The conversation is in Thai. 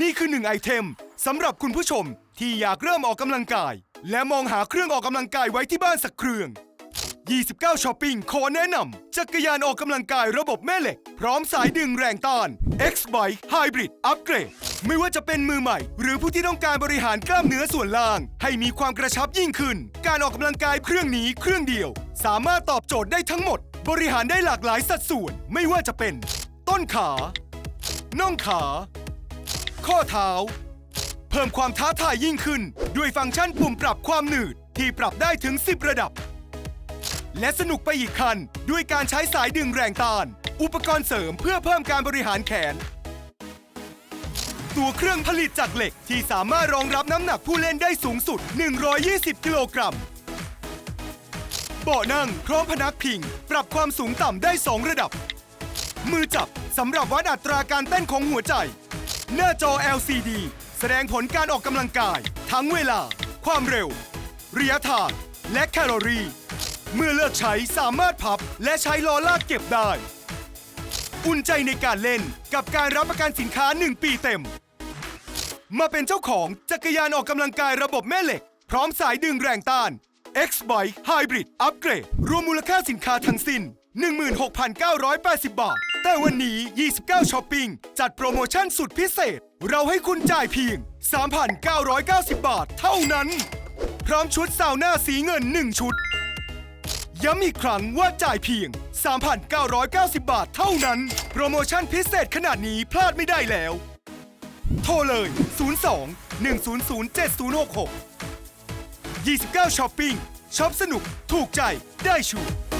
นี่คือหนึ่งไอเทมสำหรับคุณผู้ชมที่อยากเริ่มออกกำลังกาย และมองหาเครื่องออกกำลังกายไว้ที่บ้านสักเครื่อง 29ช้อปปิ้งขอแนะนำจักรยานออกกำลังกายระบบแม่เหล็ก พร้อมสายดึงแรงต้าน X Bike Hybrid Upgrade ไม่ว่าจะเป็นมือใหม่ หรือผู้ที่ต้องการบริหารกล้ามเนื้อส่วนล่าง ให้มีความกระชับยิ่งขึ้น การออกกำลังกายเครื่องนี้เครื่องเดียว สามารถตอบโจทย์ได้ทั้งหมด บริหารได้หลากหลายสัดส่วน ไม่ว่าจะเป็น ต้นขา น่องขา ข้อเท้า เพิ่มความท้าทายยิ่งขึ้น ด้วยฟังก์ชันปุ่มปรับความหนืดที่ปรับได้ถึง 10 ระดับ และสนุกไปอีกคัน ด้วยการใช้สายดึงแรงต้าน อุปกรณ์เสริมเพื่อเพิ่มการบริหารแขน ตัวเครื่องผลิตจากเหล็กที่สามารถรองรับน้ำหนักผู้เล่นได้สูงสุด 120 กิโลกรัมเบาะนั่งพร้อมพนักพิง ปรับความสูงต่ำได้ 2 ระดับ มือจับสำหรับวัดอัตราการเต้นของหัวใจ หน้าจอ LCD แสดงผลการออกกำลังกาย ทั้งเวลา ความเร็ว ระยะทาง และแคลอรี่ เมื่อเลิกใช้สามารถพับและใช้ล้อลากเก็บได้ อุ่นใจในการเล่นกับการรับประกันสินค้า 1 ปีเต็ม มาเป็นเจ้าของจักรยานออกกำลังกายระบบแม่เหล็ก พร้อมสายดึงแรงต้าน X Bike Hybrid Upgrade รวมมูลค่าสินค้าทั้งสิ้น 16,980 บาท แต่วันนี้ 29ช้อปปิ้งจัดโปรโมชั่นสุดพิเศษ เราให้คุณจ่ายเพียง 3,990 บาทเท่านั้น พร้อมชุดซาวน่าสีเงิน 1 ชุด ย้ำอีกครั้งว่าจ่ายเพียง 3,990 บาทเท่านั้น โปรโมชั่นพิเศษขนาดนี้พลาดไม่ได้แล้ว โทรเลย 02 100 7066 29ช้อปปิ้งช็อปสนุกถูกใจได้ชัวร์